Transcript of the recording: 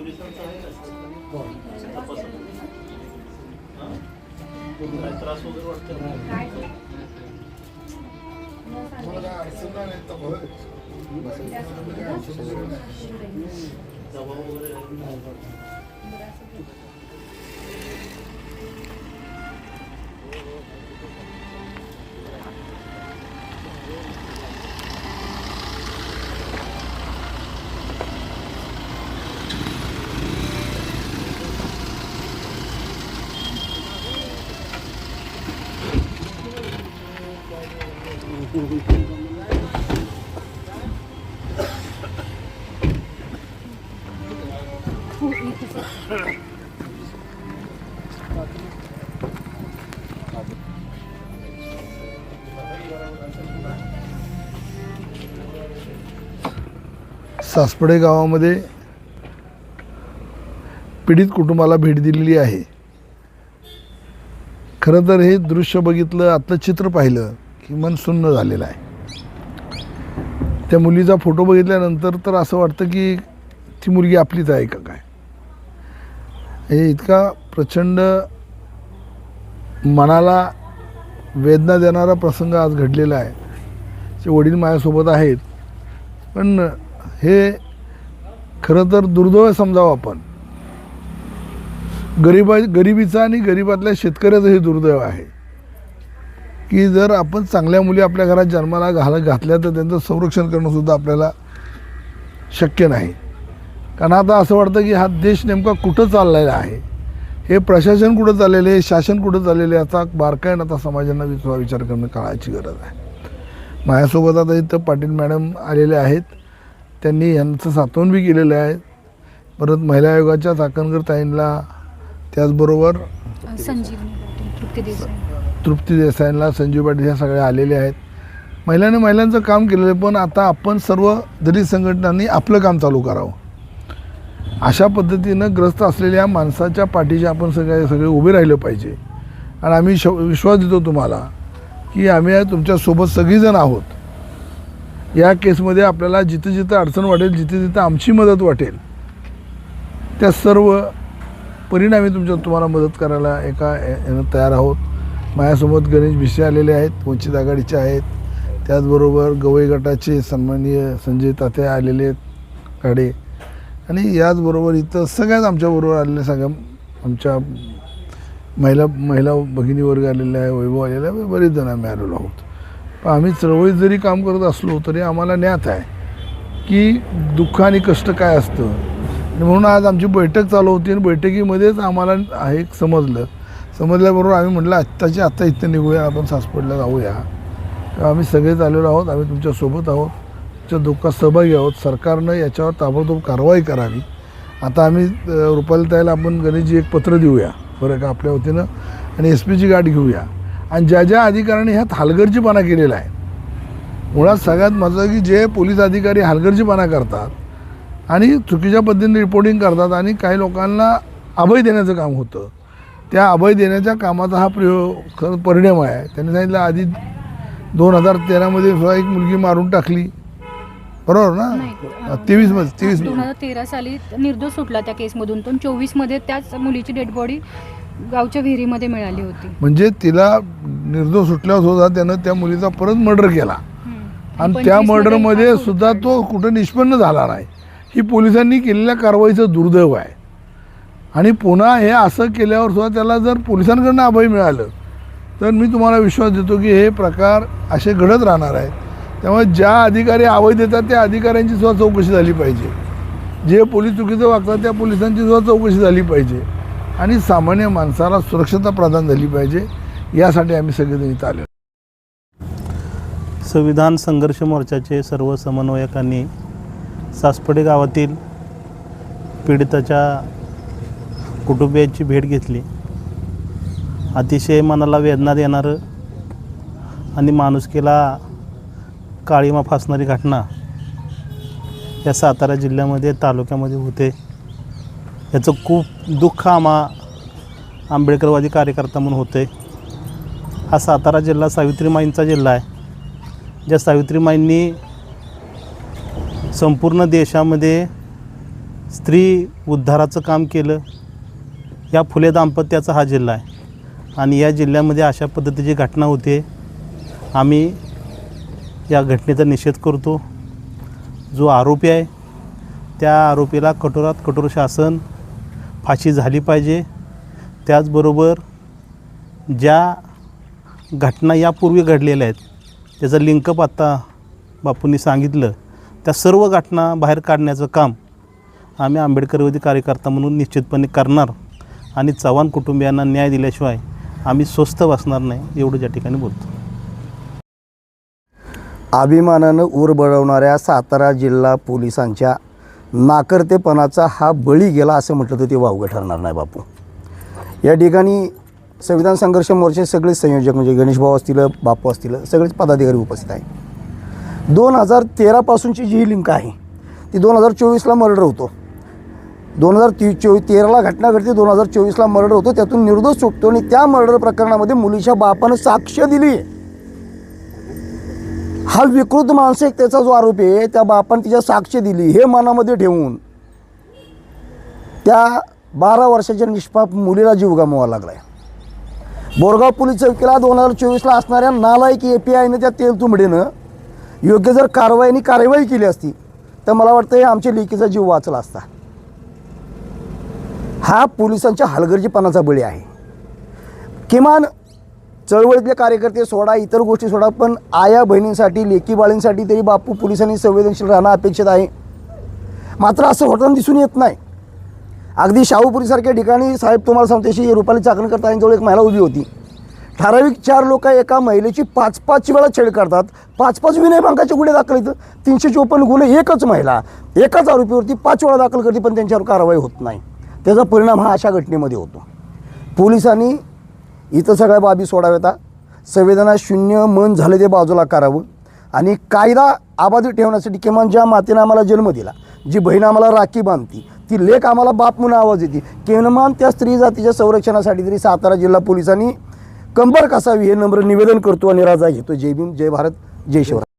पोलिसांचं आहे ना काय त्रास वगैरे वाटतो दबाव वगैरे सासपडे गावामध्ये पीडित कुटुंबाला भेट दिलेली आहे. खरं तर हे दृश्य बघितलं आत्ता चित्र पाहिलं की मन सुन्न झालेलं आहे. त्या मुलीचा फोटो बघितल्यानंतर तर असं वाटतं की ती मुलगी आपलीच आहे का काय? हे इतका प्रचंड मनाला वेदना देणारा प्रसंग आज घडलेला आहे. ते वडील माझ्यासोबत आहेत. पण हे खरं तर दुर्दैव समजावं आपण. गरिबा गरिबीचा आणि गरिबातल्या शेतकऱ्याचं हे दुर्दैव आहे. की जर आपण चांगल्या मुली आपल्या घरात जन्माला घाल घातल्या तर त्यांचं संरक्षण करणंसुद्धा आपल्याला शक्य नाही. कारण आता असं वाटतं की हा देश नेमका कुठं चाललेला आहे? हे प्रशासन कुठं चाललेलं आहे? शासन कुठं चाललेलं आहे? याचा बारकाईनं आता समाजांना विचार विचार करणं काळाची गरज आहे. माझ्यासोबत आता इथं पाटील मॅडम आलेले आहेत. त्यांनी यांचं सातवण बी केलेलं आहे. परत महिला आयोगाच्या चाकणकर ताईंना त्याचबरोबर संजीवनी तृप्ती देसाईंना संजीव पाटील ह्या सगळ्या आलेल्या आहेत. महिलांनी महिलांचं काम केलेलं आहे पण आता आपण सर्व दलित संघटनांनी आपलं काम चालू करावं. अशा पद्धतीनं ग्रस्त असलेल्या माणसाच्या पाठीशी आपण सगळे सगळे उभे राहिलं पाहिजे. आणि आम्ही श विश्वास देतो तुम्हाला की आम्ही तुमच्यासोबत सगळीजण आहोत. या केसमध्ये आपल्याला जिथं जिथं अडचण वाटेल जिथे जिथं आमची मदत वाटेल त्या सर्व परिणामी तुमच्या तुम्हाला मदत करायला एका यानं तयार आहोत. माझ्यासोबत गणेश भिसे आलेले आहेत वंचित आघाडीचे आहेत. त्याचबरोबर गवई गटाचे सन्माननीय संजय तात्या आलेले आहेत गाडे आणि याचबरोबर इथं सगळ्याच आमच्याबरोबर आलेल्या सगळ्या आमच्या महिला महिला भगिनी वर्ग आलेल्या आहे वैभव आलेला आहे बरेच जण आम्ही आलेलो आहोत. पण आम्ही चळवळीत जरी काम करत असलो तरी आम्हाला ज्ञात आहे की दुःख आणि कष्ट काय असतं. म्हणून आज आमची बैठक चालू होती आणि बैठकीमध्येच आम्हाला हे समजलं समजल्याबरोबर आम्ही म्हटलं आत्ताच्या आत्ता इथं निघूया आपण सासपडला जाऊया. आम्ही सगळेच आलेलो आहोत आम्ही तुमच्यासोबत आहोत तुमच्या दुःखात सहभागी आहोत. सरकारनं याच्यावर ताबडतोब कारवाई करावी. आता आम्ही अ, रुपाली ताईला आपण गणेशजी एक पत्र देऊया बरं का आपल्या वतीनं आणि एस पीची गाठ घेऊया. आणि ज्या ज्या अधिकाऱ्यांनी ह्यात हलगर्जीपणा केलेला आहे मुळात सगळ्यात महत्त्वाचं की जे पोलीस अधिकारी हलगर्जीपणा करतात आणि चुकीच्या पद्धतीने रिपोर्टिंग करतात आणि काही लोकांना अभय देण्याचं काम होतं त्या अभय देण्याच्या कामाचा हा प्रयोग खरं परिणाम आहे. त्यांनी सांगितलं आधी दोन हजार तेरामध्ये सुद्धा एक मुलगी मारून टाकली. बरोबर ना? नाही. तेवीसमध्ये तेवीस दोन हजार तेरा साली निर्दोष सुटला त्या केसमधून. पण चोवीसमध्ये त्याच मुलीची डेड बॉडी गावच्या विहिरीमध्ये मिळाली होती. म्हणजे तिला निर्दोष सुटल्यावर सुद्धा त्यानं त्या मुलीचा परत मर्डर केला. आणि त्या 25 मध्ये मर्डरमध्ये सुद्धा तो कुठं निष्पन्न झाला नाही. ही पोलिसांनी केलेल्या कारवाईचं दुर्दैव आहे. आणि पुन्हा हे असं केल्यावर सुद्धा त्याला जर पोलिसांकडनं अभय मिळालं तर मी तुम्हाला विश्वास देतो की हे प्रकार असे घडत राहणार आहेत. त्यामुळे ज्या अधिकारी अभय देतात त्या अधिकाऱ्यांची सुद्धा चौकशी झाली पाहिजे. जे पोलीस चुकीचं वागतात त्या पोलिसांची सुद्धा चौकशी झाली पाहिजे. आणि सामान्य माणसाला सुरक्षता प्रदान झाली पाहिजे यासाठी आम्ही सगळेजण इथं आलो संविधान संघर्ष मोर्चाचे सर्व समन्वयकांनी सासपडे गावातील पीडिताच्या कुटुंबियांची भेट घेतली. अतिशय मनाला वेदना देणारं आणि माणुसकीला काळीमा फासणारी घटना या सातारा जिल्ह्यामध्ये तालुक्यामध्ये होते. याचं खूप दुःख आम्हा आंबेडकरवादी कार्यकर्ता म्हणून होते. हा सातारा जिल्हा सावित्रीमाईंचा जिल्हा आहे. ज्या सावित्रीमाईंनी संपूर्ण देशामध्ये स्त्री उद्धाराचं काम केलं. या फुले दाम्पत्याचा हा जिल्हा आहे. आणि या जिल्ह्यामध्ये अशा पद्धतीची घटना होते. आम्ही या घटनेचा निषेध करतो. जो आरोपी आहे त्या आरोपीला कठोरात कठोर शासन फाशी झाली पाहिजे. त्याचबरोबर ज्या घटना यापूर्वी घडलेल्या आहेत त्याचं लिंकअप आत्ता बापूंनी सांगितलं. त्या सर्व घटना बाहेर काढण्याचं काम आम्ही आंबेडकरवादी कार्यकर्ता म्हणून निश्चितपणे करणार. आणि चव्हाण कुटुंबियांना न्याय दिल्याशिवाय आम्ही स्वस्थ बसणार नाही एवढं या ठिकाणी बोलतो. अभिमानानं ऊर बळवणाऱ्या सातारा जिल्हा पोलिसांच्या नाकर्तेपणाचा हा बळी गेला असं म्हटलं तर ते वावगं ठरणार नाही बापू. या ठिकाणी संविधान संघर्ष मोर्चे सगळे संयोजक म्हणजे गणेशभाऊ असतील बापू असतील सगळेच पदाधिकारी उपस्थित आहे दोन हजार तेरापासूनची जी ही लिंक आहे ती दोन हजार चोवीसला मर्डर होतो. दोन हजार ती चोवीस तेराला घटना घडते दोन हजार चोवीसला मर्डर होतो. त्यातून निर्दोष सुटतो आणि त्या मर्डर प्रकरणामध्ये मुलीच्या बापानं साक्ष दिली. हा विकृत मानसिकतेचा जो आरोपी आहे त्या बापानं तिच्या साक्ष दिली हे मनामध्ये ठेवून. त्या बारा वर्षाच्या निष्पाप मुलीला जीव गमवावा लागलाय. बोरगाव पोलीस चौकीला दोन हजार चोवीसला असणाऱ्या नालायक ए पी आयनं त्या तेलतुंबडीनं योग्य जर कारवाईनी कारवाई केली असती तर मला वाटतं हे आमच्या लेकीचा जीव वाचला असता. हा पोलिसांच्या हलगर्जीपणाचा बळी आहे. किमान चळवळीतले कार्यकर्ते सोडा इतर गोष्टी सोडा पण आया बहिणींसाठी लेकी बाळींसाठी तरी बापू पोलिसांनी संवेदनशील राहणं अपेक्षित आहे. मात्र असं होताना दिसून येत नाही. अगदी शाहूपुरीसारख्या ठिकाणी साहेब तुम्हाला सांगते अशी रुपाली चाकणकर ताईंजवळ एक महिला उभी होती. ठराविक चार लोक एका महिलेची पाच पाच वेळा छेड करतात पाच पाच विनयभंगाचे गुन्हे दाखल येतं तीनशे चोपन्न गुन्हे एकच महिला एकाच आरोपीवरती पाच वेळा दाखल करते पण त्यांच्यावर कारवाई होत नाही. त्याचा परिणाम हा अशा घटनेमध्ये होतो. पोलिसांनी इथं सगळ्या बाबी सोडाव्याता. संवेदना शून्य मन झाले ते बाजूला करावं. आणि कायदा आबादी ठेवण्यासाठी किमान ज्या मातेनं आम्हाला जन्म दिला जी बहीण आम्हाला राखी बांधती ती लेख आम्हाला बाप म्हणून आवाज येते किमान त्या स्त्री जातीच्या संरक्षणासाठी तरी सातारा जिल्हा पोलिसांनी कंबर कसावी हे नम्र निवेदन करतो आणि राजा घेतो. जय भीम जय भारत जय शिवराय.